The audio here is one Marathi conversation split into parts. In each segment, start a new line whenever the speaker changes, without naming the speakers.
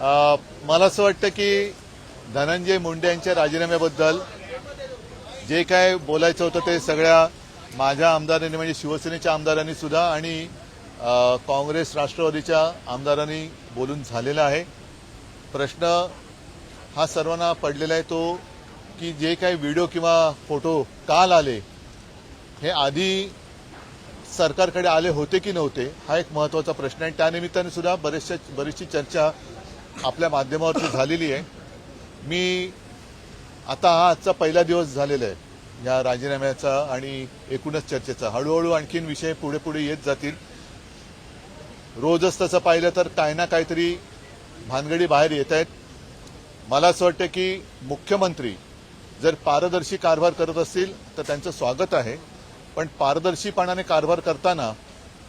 मला असं वाटतं की धनंजय मुंडे यांच्या राजीनाम्याबद्दल जे काय बोलायचं होतं ते सगळ्या माझ्या आमदारांनी म्हणजे शिवसेनेच्या आमदारांनी सुद्धा आणि काँग्रेस राष्ट्रवादीच्या आमदारांनी बोलून झालेला आहे. प्रश्न हा सर्वांना पडलेला आहे तो की जे काही व्हिडिओ किंवा फोटो काल आले हे आधी सरकारकडे आले होते की नव्हते हा एक महत्त्वाचा प्रश्न आहे. त्यानिमित्ताने सुद्धा बरेचशा बरीचशी चर्चा आपल्या माध्यमावरती झालेली आहे. मी आता हा आजचा पहिला दिवस झालेला आहे. या राजीनाम्याचा आणि एकूणच चर्चेचा. हळूहळू आणखीन विषय पुढे पुढे येत जातील. रोजच तसं पाहिलं तर काय ना काहीतरी भानगडी बाहेर येत आहेत. मला असं वाटतं की मुख्यमंत्री जर पारदर्शी कारभार करत असतील तर त्यांचं स्वागत आहे. पण पारदर्शीपणाने कारभार करताना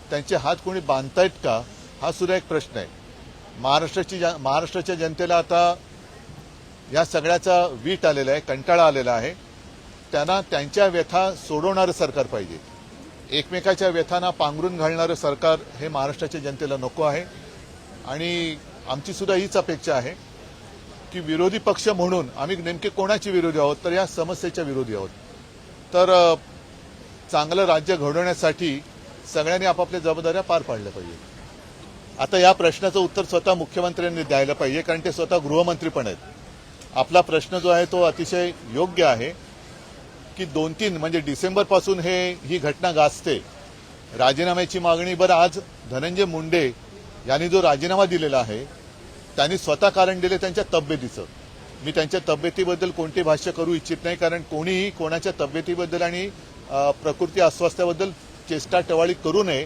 त्यांचे हात कोणी बांधतायत का? हा सुद्धा एक प्रश्न आहे. महाराष्ट्राची जन- महाराष्ट्राच्या जनतेला आता या सगळ्याचा वीट आलेला आहे कंटाळा आलेला आहे. त्यांना त्यांच्या व्यथा सोडवणारं सरकार पाहिजे. एकमेकाच्या व्यथांना पांघरून घालणारं सरकार हे महाराष्ट्राच्या जनतेला नको आहे. आणि आमची सुद्धा हीच अपेक्षा आहे की विरोधी पक्ष म्हणून आम्ही नेमके कोणाचे विरोधी आहोत तर या समस्येच्या विरोधी आहोत. तर चांगलं राज्य घडवण्यासाठी सगळ्यांनी आपापल्या जबाबदाऱ्या पार पाडल्या पाहिजेत. आता या प्रश्नाचं उत्तर स्वतः मुख्यमंत्र्यांनी द्यायला पाहिजे कारण ते स्वतः गृहमंत्री पण आहेत. आपला प्रश्न जो आहे तो अतिशय योग्य आहे की दोन तीन म्हणजे डिसेंबरपासून हे ही घटना गाजते. राजीनाम्याची मागणी बरं आज धनंजय मुंडे यांनी जो राजीनामा दिलेला आहे त्यांनी स्वतः कारण दिले त्यांच्या तब्येतीचं. मी त्यांच्या तब्येतीबद्दल कोणते भाष्य करू इच्छित नाही कारण कोणीही कोणाच्या तब्येतीबद्दल आणि प्रकृती अस्वास्थ्याबद्दल चेष्टा टवाळी करू नये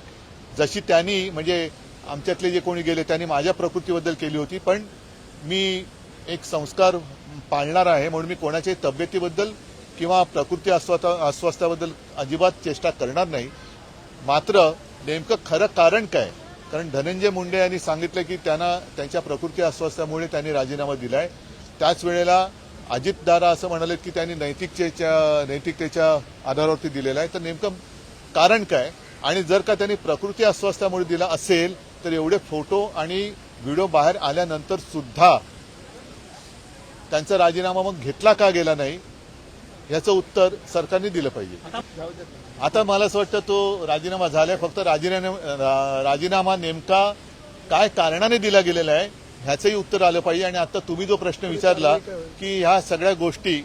जशी त्यांनी म्हणजे आमच्यातले जे कोणी गेले त्यांनी माझ्या प्रकृतीबद्दल केली होती पण मी एक संस्कार पाळणार आहे म्हणून मी कोणाच्याही तब्येतीबद्दल किंवा प्रकृती अस्वाता अस्वास्थ्याबद्दल अजिबात चेष्टा करणार नाही. मात्र नेमकं खरं कारण काय? कारण धनंजय मुंडे यांनी सांगितलं की त्यांना त्यांच्या प्रकृती अस्वास्थ्यामुळे त्यांनी राजीनामा दिलाय. त्याच वेळेला अजितदादा असं म्हणाले की त्यांनी नैतिकतेच्या नैतिकतेच्या आधारावरती दिलेला आहे. तर नेमकं कारण काय? आणि जर का त्यांनी प्रकृती अस्वास्थ्यामुळे दिला असेल तर एवढे फोटो आणि व्हिडिओ बाहेर आल्यानंतर सुद्धा त्यांचा राजीनामा मग घेतला का गेला नाही याचं उत्तर सरकारने दिलं पाहिजे. आता मला असं वाटतं तो राजीनामा झालाय फक्त राजीनामा राजीनामा नेमका काय कारणाने दिला गेलेला आहे ह्याचंही उत्तर आलं पाहिजे. आणि आता तुम्ही जो प्रश्न विचारला की ह्या सगळ्या गोष्टी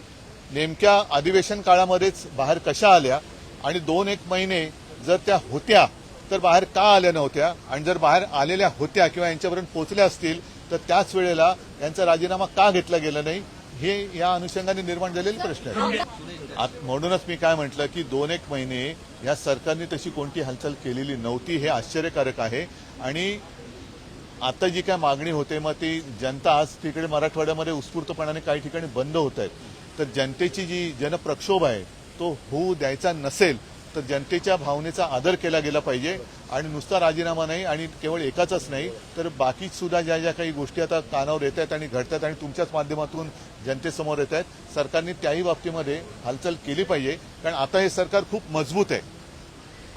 नेमक्या अधिवेशन काळामध्येच बाहेर कशा आल्या आणि दोन एक महिने जर त्या होत्या तर बाहेर का आल्या नव्हत्या? आणि जर बाहेर आलेल्या होत्या किंवा यांच्यापर्यंत पोहोचल्या असतील तर त्याच वेळेला यांचा राजीनामा का घेतला गेला नाही? हे या अनुषंगाने निर्माण झालेले प्रश्न आहेत. म्हणूनच मी काय म्हटलं की दोन एक महिने या सरकारने तशी कोणती हालचाल केलेली नव्हती हे आश्चर्यकारक आहे. आणि आता जी काय मागणी होते मग ती जनता आज तिकडे मराठवाड्यामध्ये उत्स्फूर्तपणाने काही ठिकाणी बंद होत आहेत. तर जनतेची जी जनप्रक्षोभ आहे तो होऊ द्यायचा नसेल तर जनतेच्या भावनेचा आदर केला गेला पाहिजे आणि नुसता राजीनामा नाही आणि केवळ एकाचाच नाही तर बाकी सुद्धा ज्या ज्या काही गोष्टी आता कानावर येत आहेत आणि घडतात आणि तुमच्याच माध्यमातून जनतेसमोर येत आहेत सरकारने त्याही बाबतीमध्ये हालचाल केली पाहिजे. कारण आता हे सरकार खूप मजबूत आहे.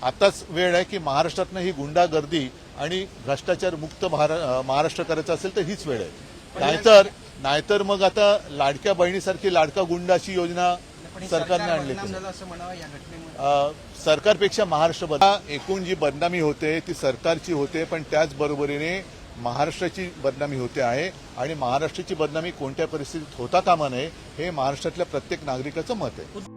आताच वेळ आहे की महाराष्ट्रातनं ही गुंडागर्दी आणि भ्रष्टाचार मुक्त महारा- महाराष्ट्र करायचा असेल तर हीच वेळ आहे. नाहीतर नाहीतर मग आता लाडक्या बहिणीसारखी लाडका गुंड अशी योजना सरकारने आणली सरकारपेक्षा महाराष्ट्र एकूण जी बदनामी होते ती सरकारची होते पण त्याचबरोबरीने महाराष्ट्राची बदनामी होते आहे. आणि महाराष्ट्राची बदनामी कोणत्या परिस्थितीत होता कामा नये हे महाराष्ट्रातल्या प्रत्येक नागरिकाचं मत आहे.